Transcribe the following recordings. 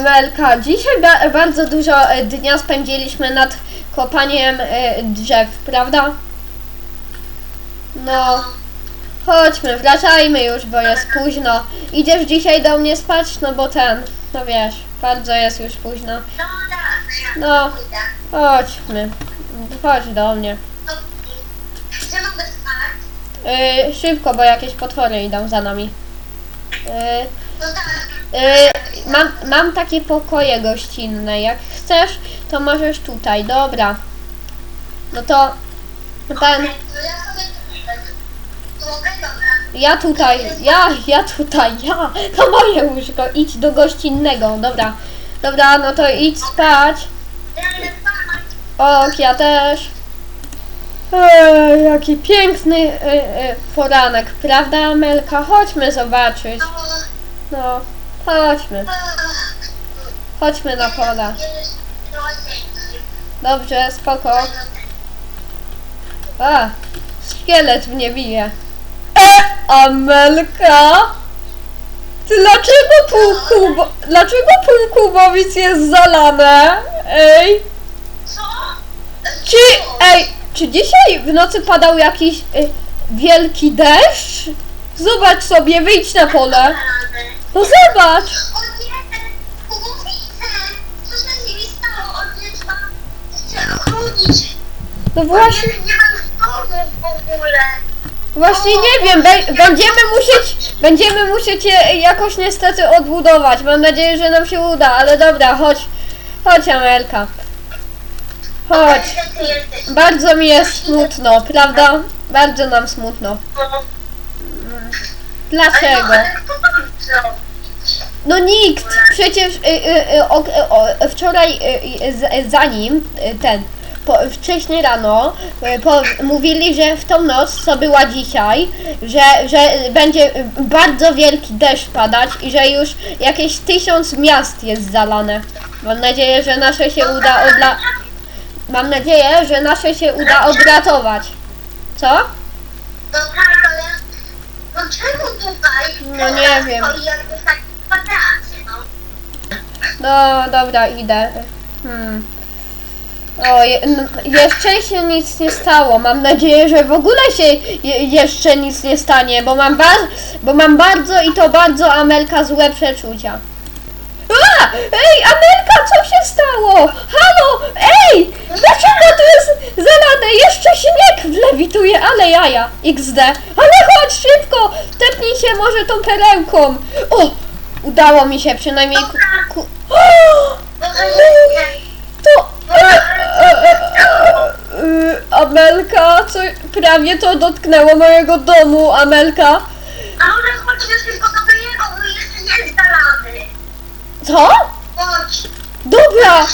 Amelka, dzisiaj ba bardzo dużo e, dnia spędziliśmy nad kopaniem e, drzew, prawda? No, chodźmy, wracajmy już, bo jest późno. Idziesz dzisiaj do mnie spać? No bo ten, no wiesz, bardzo jest już późno. No. Chodźmy, chodź do mnie. E, szybko, bo jakieś potwory idą za nami. E, No. E, mam, mam takie pokoje gościnne. Jak chcesz, to możesz tutaj. Dobra. No to ten. Ja tutaj. Ja, ja tutaj. Ja. To moje łóżko. Idź do gościnnego. Dobra. Dobra, no to idź spać. Och, ja też. Ej, jaki piękny e, e, poranek, prawda, Amelka? Chodźmy zobaczyć. No. Chodźmy. Chodźmy na pola. Dobrze, spoko. A, szkielet mnie bije. E, Amelka? Ty dlaczego półkubo... Dlaczego półkubowic jest zalane? Ej, czy... Ej, czy dzisiaj w nocy padał jakiś y, wielki deszcz? Zobacz sobie, wyjdź na pole. No zobacz. No właśnie, właśnie nie wiem, będziemy musieć, będziemy musieć je jakoś niestety odbudować. Mam nadzieję, że nam się uda, ale dobra, chodź, chodź Amelka. Chodź. Bardzo mi jest smutno, prawda? Bardzo nam smutno. No. Dlaczego? Ale? No nikt! Przecież y, y, y, o, o, wczoraj y, y, z, zanim y, ten po, wcześniej rano y, po, mówili, że w tą noc, co była dzisiaj, że, że będzie bardzo wielki deszcz padać i że już jakieś tysiąc miast jest zalane. Mam nadzieję, że nasze się uda odla... Mam nadzieję, że nasze się uda odratować. Co? No tak, ale... No czemu tutaj? No nie wiem. No. No dobra, idę. Hmm. O, je, n- jeszcze się nic nie stało. Mam nadzieję, że w ogóle się je, jeszcze nic nie stanie, bo mam, bo mam bardzo i to bardzo Amelka złe przeczucia. Ej, Amelka, co się stało? Halo! Ej! Dlaczego tu jest zalane? Jeszcze śnieg wlewituje, ale jaja. XD. Ale chodź szybko! Tepnij się może tą perełką. O! Udało mi się przynajmniej... Ku, ku... O! To. E, e, e, Amelka, co... Prawie to dotknęło mojego domu, Amelka. A może chodźmy tylko Co? Dobra.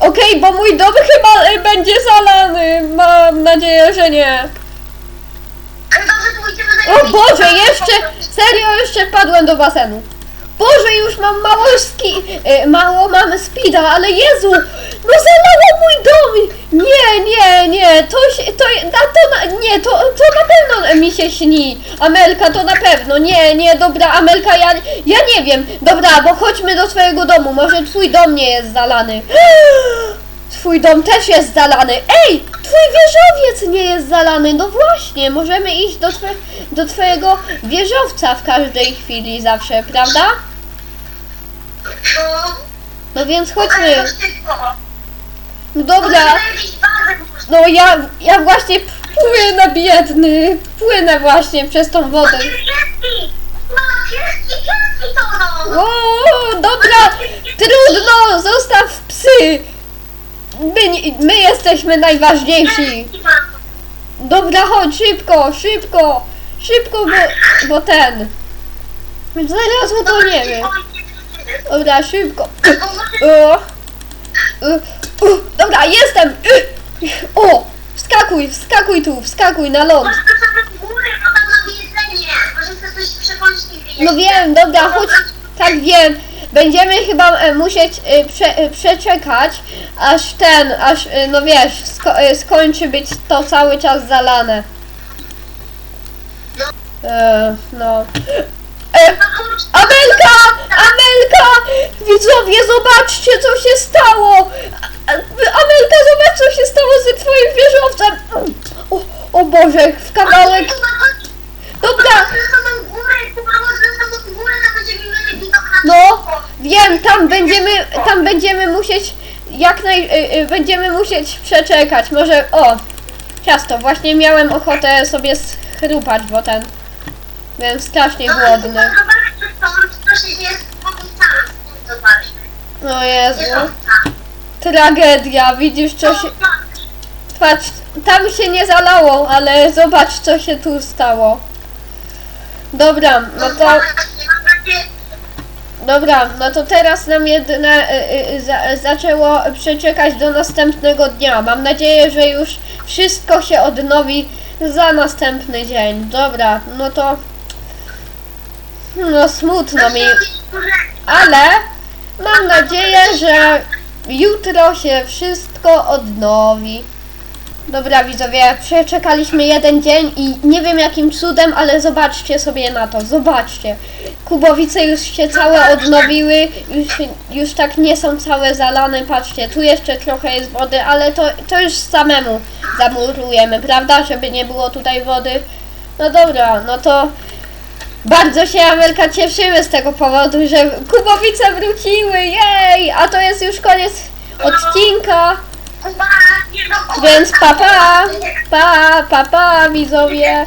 Okej, bo mój dom chyba e, będzie zalany. Mam nadzieję, że nie. Ale pójdziemy O Boże, jeszcze... Serio, jeszcze padłem do basenu. Boże, już mam mało ski... e, Mało mam speeda, ale Jezu! No zalało mój dom! Nie, nie, nie, to się... To, na to na, nie, to, to na pewno mi się śni. Amelka, to na pewno. Nie, nie, dobra, Amelka, ja, ja nie wiem. Dobra, bo chodźmy do twojego domu. Może twój dom nie jest zalany. Twój dom też jest zalany. Ej, twój wieżowiec nie jest zalany. No właśnie, możemy iść do, twe, do twojego wieżowca w każdej chwili zawsze, prawda? No. No więc chodźmy. No dobra. Włożyć. No ja, ja właśnie płynę biedny. Płynę właśnie przez tą wodę. No, no! O, dobra, trudno, zostaw psy. My, my jesteśmy najważniejsi. Dobra, chodź, szybko, szybko, szybko, bo, bo ten. Zaraz to nie wiem. Dobra, szybko. O, o, dobra, jestem. Y, O, wskakuj, wskakuj tu, wskakuj na ląd. Może to w górę, bo tam mamy jedzenie. Może chcesz coś No wiem, dobra, chodź. Tak wiem. Będziemy chyba e, musieć e, prze, e, przeczekać, aż ten, aż, e, no wiesz, sko, e, skończy być to cały czas zalane. E, no. E, No Amelka! Amelka! Widzowie, zobaczcie, co się stało! Amelka, zobacz, co się stało ze twoim wieżowcem! O, o Boże, w kawałek... Dobra, No, wiem, tam będziemy, tam będziemy musieć, jak naj, y, y, będziemy musieć przeczekać. Może, o, ciasto, właśnie miałem ochotę sobie schrupać, bo ten, byłem strasznie No, głodny. Z. No Jezu, Wieżowca. Tragedia, widzisz, co się, patrz, tam się nie zalało, ale zobacz, co się tu stało. Dobra, no to... Dobra, no to teraz nam jedyne y, y, za, zaczęło przeczekać do następnego dnia. Mam nadzieję, że już wszystko się odnowi za następny dzień. Dobra, no to. No smutno mi, ale mam nadzieję, że jutro się wszystko odnowi. Dobra widzowie, przeczekaliśmy jeden dzień i nie wiem jakim cudem, ale zobaczcie sobie na to, zobaczcie. Kubowice już się całe odnowiły, już, już tak nie są całe zalane, patrzcie, tu jeszcze trochę jest wody, ale to, to już samemu zamurujemy, prawda, żeby nie było tutaj wody. No dobra, no to bardzo się Amelka cieszymy z tego powodu, że Kubowice wróciły, jej, a to jest już koniec odcinka. Więc papa, pa, pa, pa, widzowie.